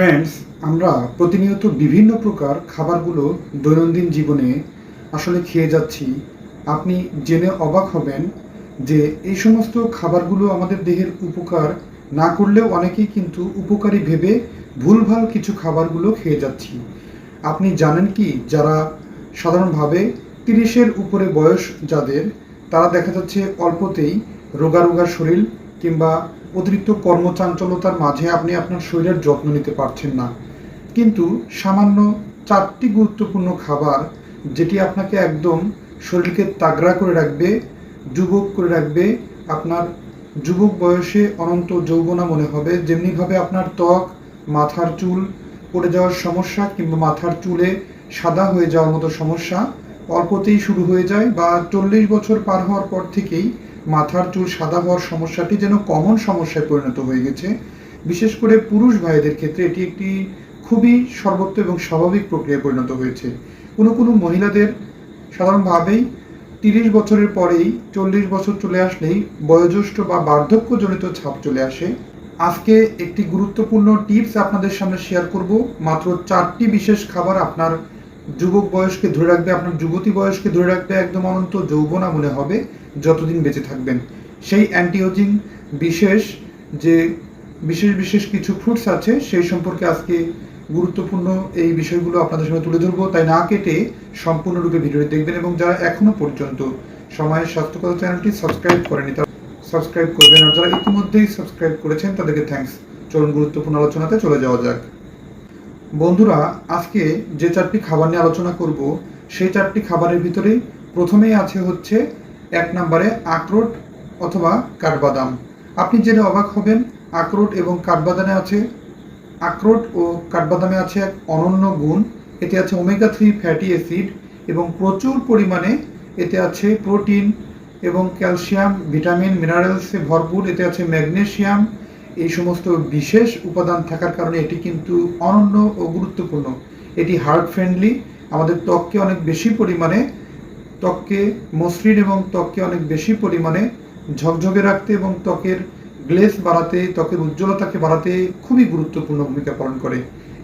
Friends আমরা প্রতিনিয়ত বিভিন্ন প্রকার খাবারগুলো দৈনন্দিন জীবনে আসলে খেয়ে যাচ্ছি। আপনি জেনে অবাক হবেন যে এই সমস্ত খাবারগুলো আমাদের দেহের উপকার না করলেও অনেকেই কিন্তু উপকারী ভেবে ভুলভাল কিছু খাবারগুলো খেয়ে যাচ্ছি। আপনি জানেন কি? যারা সাধারণভাবে তিরিশের উপরে বয়স যাদের, তারা দেখা যাচ্ছে অল্পতেই রোগা রোগা শরীর কিংবা অতিরিক্ত কর্মচাঞ্চলতার মাঝে আপনি আপনার শরীরের যত্ন নিতে পারছেন না। কিন্তু সামান্য চারটি গুরুত্বপূর্ণ খাবার যেটি আপনাকে একদম শরীরকে তাগড়া করে রাখবে, যুবক করে রাখবে, আপনার যুবক বয়সে অনন্ত যৌবনা মনে হবে, যেমনিভাবে আপনার ত্বক, মাথার চুল পড়ে যাওয়ার সমস্যা কিংবা মাথার চুলে সাদা হয়ে যাওয়ার মতো সমস্যা অল্পতেই শুরু হয়ে যায় বা চল্লিশ বছর পার হওয়ার পর থেকেই মাথার চুল সাদা হওয়ার সমস্যাটি যেন কমন সমস্যায় পরিণত হয়ে গেছে। বিশেষ করে পুরুষ ভাইদের ক্ষেত্রে এটি একটি খুবই সর্বত্র এবং স্বাভাবিক প্রক্রিয়ায় পরিণত হয়েছে। কোনো কোনো মহিলাদের সাধারণভাবেই তিরিশ বছরের পরেই চল্লিশ বছর চলে আসলেই বয়োজ্যেষ্ঠ বা বার্ধক্যজনিত ছাপ চলে আসে। আজকে একটি গুরুত্বপূর্ণ টিপস আপনাদের সামনে শেয়ার করব। মাত্র চারটি বিশেষ খাবার আপনার যুবক বয়সকে ধরে রাখবে, আপনার যুবতী বয়সকে ধরে রাখবে একদম অনন্ত যৌবনা মনে হবে। যতদিন বেঁচে থাকবেন। সেই অ্যান্টিওজিং বিশেষ যে বিশেষ বিশেষ কিছু ফ্রুটস আছে, সেই সম্পর্কে আজকে গুরুত্বপূর্ণ এই বিষয়গুলো আপনাদের সামনে তুলে ধরবো। তাই না কেটে সম্পূর্ণরূপে ভিডিওটি দেখবেন এবং যারা এখনও পর্যন্ত সময়ের স্বাস্থ্যকর চ্যানেলটি সাবস্ক্রাইব করেনি, তারা সাবস্ক্রাইব করবেন। আর যারা ইতিমধ্যেই সাবস্ক্রাইব করেছেন, তাদেরকে থ্যাঙ্কস চলুন গুরুত্বপূর্ণ আলোচনাতে চলে যাওয়া যাক। বন্ধুরা, আজকে যে চারটি খাবার নিয়ে আলোচনা করব, সেই চারটি খাবারের ভিতরে প্রথমেই আছে হচ্ছে এক নম্বরে আখরোট অথবা কাঠবাদাম। আপনি জেনে অবাক হবেন, আখরোট এবং কাঠবাদামে আছে, আখরোট ও কাঠবাদামে আছে এক অনন্য গুণ। এতে আছে ওমেগা থ্রি ফ্যাটি অ্যাসিড এবং প্রচুর পরিমাণে এতে আছে প্রোটিন এবং ক্যালসিয়াম ভিটামিন মিনারেলসে ভরপুর। এতে আছে ম্যাগনেশিয়াম এই সমস্ত বিশেষ উপাদান থাকার কারণে এটি কিন্তু অনন্য ও গুরুত্বপূর্ণ। এটি হার্ট ফ্রেন্ডলি আমাদের ত্বককে অনেক বেশি পরিমাণে ত্বককে মসৃণ এবং ত্বককে অনেক বেশি পরিমাণে ঝকঝকে রাখতে এবং ত্বকের গ্লেস বাড়াতে, ত্বকের উজ্জ্বলতাকে বাড়াতে খুবই গুরুত্বপূর্ণ ভূমিকা পালন করে।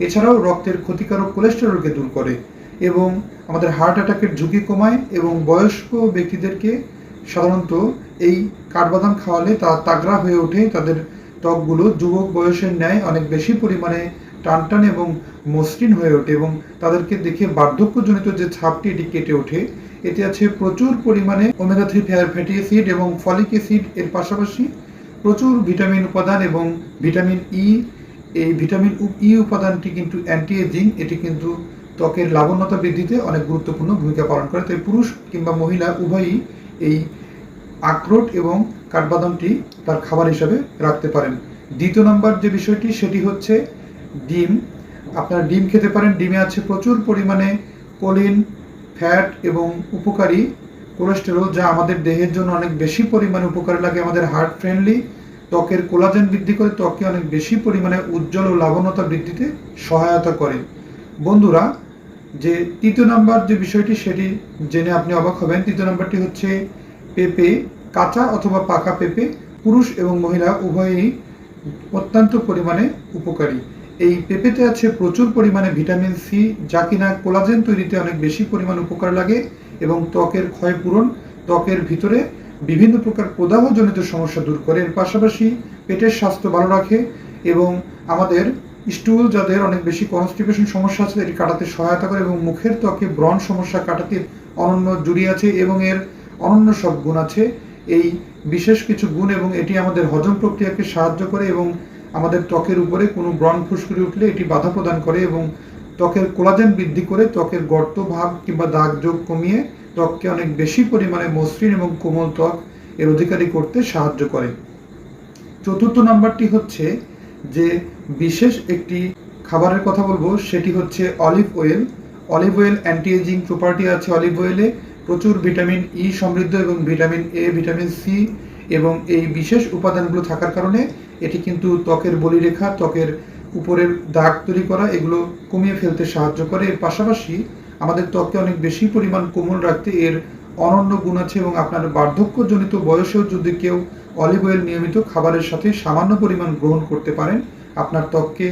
এছাড়াও রক্তের ক্ষতিকারক কোলেস্টেরলকে দূর করে এবং আমাদের হার্ট অ্যাটাকের ঝুঁকি কমায় এবং বয়স্ক ব্যক্তিদেরকে সাধারণত এই কাঠবাদাম খাওয়ালে তা তাগড়া হয়ে ওঠে। তাদের ত্বকগুলো যুবক বয়সের ন্যায় অনেক বেশি পরিমাণে টানটান এবং মসৃণ হয়ে ওঠে এবং তাদেরকে দেখে বার্ধক্যজনিত যে ছাপটি এটি কেটে ওঠে এতে আছে প্রচুর পরিমাণে ওমেগা থ্রি ফ্যাটি অ্যাসিড এবং ফলিক অ্যাসিড এর পাশাপাশি প্রচুর ভিটামিন উপাদান এবং ভিটামিন ই এই ভিটামিন ই উপাদানটি কিন্তু অ্যান্টি এজিং এটি কিন্তু ত্বকের লাবণ্যতা বৃদ্ধিতে অনেক গুরুত্বপূর্ণ ভূমিকা পালন করে। তাই পুরুষ কিংবা মহিলা উভয়ই এই আখরোট এবং কাঠবাদামটি তার খাবার হিসাবে রাখতে পারেন। দ্বিতীয় নম্বর যে বিষয়টি, সেটি হচ্ছে ডিম। আপনারা ডিম খেতে পারেন। ডিমে আছে প্রচুর পরিমাণে কোলিন ফ্যাট এবং উপকারী কোলেস্টেরল, যা আমাদের দেহের জন্য অনেক বেশি পরিমাণে উপকারী লাগে, আমাদের হার্ট ফ্রেন্ডলি, ত্বকের কোলাজেন বৃদ্ধি করে ত্বককে অনেক বেশি পরিমাণে উজ্জ্বল ও লাবণ্যতা বৃদ্ধিতে সহায়তা করে। বন্ধুরা, যে তৃতীয় নাম্বার যে বিষয়টি, সেটি জেনে আপনি অবাক হবেন। তৃতীয় নাম্বারটি হচ্ছে পেঁপে, কাঁচা অথবা পাকা পেঁপে, পুরুষ এবং মহিলা উভয়ই অত্যন্ত পরিমাণে উপকারী। এই পেঁপেতে আছে প্রচুর পরিমাণে ভিটামিন সি, যা কিনা কোলাজেন তৈরিতে অনেক বেশি পরিমাণ উপকার লাগে, এবং ত্বকের ক্ষয়পূরণ ত্বকের ভিতরে বিভিন্ন প্রকার প্রদাহজনিত সমস্যা দূর করে। এর পাশাপাশি পেটের স্বাস্থ্য ভালো রাখে, এবং আমাদের স্টুল, যাদের অনেক বেশি কনস্টিপেশন সমস্যা আছে, এটি কাটাতে সহায়তা করে, এবং মুখের ত্বকে ব্রণ সমস্যা কাটাতে অনন্য জুড়ি আছে, এবং এর অনন্য সব গুণ আছে। এই বিশেষ কিছু গুণ, এবং এটি আমাদের হজম প্রক্রিয়াকে সাহায্য করে, এবং আমাদের ত্বকের উপরে কোনো ব্রণ ফুসকুড়ি উঠলে এটি বাধা প্রদান করে এবং ত্বকের কোলাজেন বৃদ্ধি করে ত্বকের গর্ত ভাব কিংবা দাগ যোগ কমিয়ে ত্বককে অনেক বেশি পরিমাণে মসৃণ এবং কোমল ত্বক এর অধিকারী করতে সাহায্য করে। চতুর্থ নাম্বারটি হচ্ছে যে বিশেষ একটি খাবারের কথা বলব, সেটি হচ্ছে olive oil. Olive oil anti ageing property আছে অলিভ অয়েলে। প্রচুর ভিটামিন ই সমৃদ্ধ এবং ভিটামিন এ ভিটামিন সি এবং এই বিশেষ উপাদানগুলো থাকার কারণে এটি কিন্তু ত্বকের বলিরেখা, ত্বকের উপরের দাগ তৈরি করা, এগুলো কমিয়ে ফেলতে সাহায্য করে। এর পাশাপাশি আমাদের ত্বককে অনেক বেশি পরিমাণ কোমল রাখতে এর অনন্য গুণ আছে এবং আপনার বার্ধক্যজনিত বয়সেও যদি কেউ অলিভ অয়েল নিয়মিত খাবারের সাথে সামান্য পরিমাণ গ্রহণ করতে পারেন, আপনার ত্বককে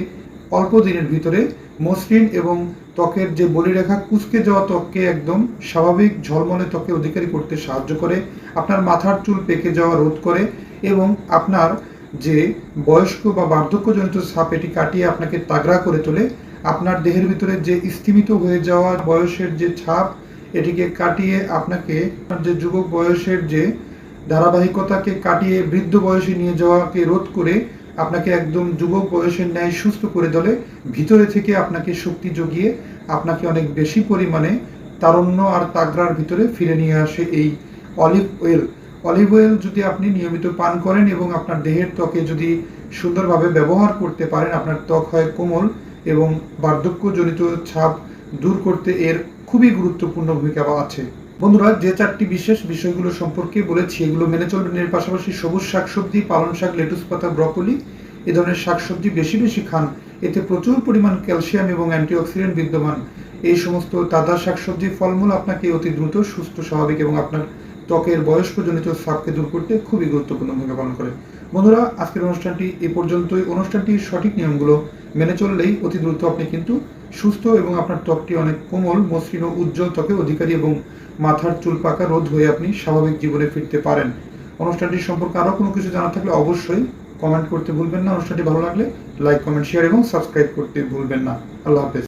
অল্প দিনের ভিতরে মসৃণ এবং ত্বকের যে বলিরেখা, কুচকে যাওয়া ত্বককে একদম স্বাভাবিক ঝলমলে ত্বকে অধিকারী করতে সাহায্য করে, আপনার মাথার চুল পেকে যাওয়া রোধ করে এবং আপনার যে বয়স্ক বা বার্ধক্যজনিত ছাপ, এটি কাটিয়ে আপনাকে তাগড়া করে তোলে। আপনার দেহের ভিতরে যে স্থিমিত হয়ে যাওয়া বয়সের যে ছাপ, এটিকে কাটিয়ে আপনাকে যে যুবক বয়সের যে ধারাবাহিকতাকে কাটিয়ে বৃদ্ধ বয়সে নিয়ে যাওয়াকে রোধ করে আপনাকে একদম যুবক বয়সের ন্যায় সুস্থ করে তোলে। ভিতরে থেকে আপনাকে শক্তি জগিয়ে আপনাকে অনেক বেশি পরিমাণে তারণ্য আর তাগড়ার ভিতরে ফিরে নিয়ে আসে এই অলিভ অয়েল। অলিভ অয়েল যদি আপনি নিয়মিত পান করেন এবং আপনার দেহের ত্বকে যদি সুন্দরভাবে ব্যবহার করতে পারেন, আপনার ত্বক হয় কোমল এবং বার্ধক্যজনিত ছাপ দূর করতে এর খুবই গুরুত্বপূর্ণ ভূমিকা আছে। বন্ধুরা, যে চারটি বিশেষ বিষয়গুলো সম্পর্কে বলেছি, এগুলো মেনে চলবেন এর পাশাপাশি সবুজ শাকসবজি, পালং শাক, লেটুস পাতা, ব্রকলি, এ ধরনের শাকসবজি বেশি বেশি খান। এতে প্রচুর পরিমাণ ক্যালসিয়াম এবং অ্যান্টিঅক্সিডেন্ট বিদ্যমান। এই সমস্ত তাজা শাকসবজি ফলমূল আপনাকে অতি দ্রুত, সুস্থ, স্বাভাবিক এবং আপনার ত্বকের বয়স্কজনিত সাপকে দূর করতে খুবই গুরুত্বপূর্ণ ভূমিকা পালন করে। বন্ধুরা, আজকের অনুষ্ঠানটি এ পর্যন্তই। অনুষ্ঠানটির সঠিক নিয়মগুলো মেনে চললেই অতি দ্রুত আপনি কিন্তু সুস্থ এবং আপনার ত্বকটি অনেক কোমল, মসৃণ ও উজ্জ্বল ত্বকের অধিকারী এবং মাথার চুল পাকা রোধ হয়ে আপনি স্বাভাবিক জীবনে ফিরতে পারেন। অনুষ্ঠানটি সম্পর্কে আরও কোনো কিছু জানা থাকলে অবশ্যই কমেন্ট করতে ভুলবেন না। অনুষ্ঠানটি ভালো লাগলে লাইক কমেন্ট শেয়ার এবং সাবস্ক্রাইব করতে ভুলবেন না। আল্লাহ হাফেজ।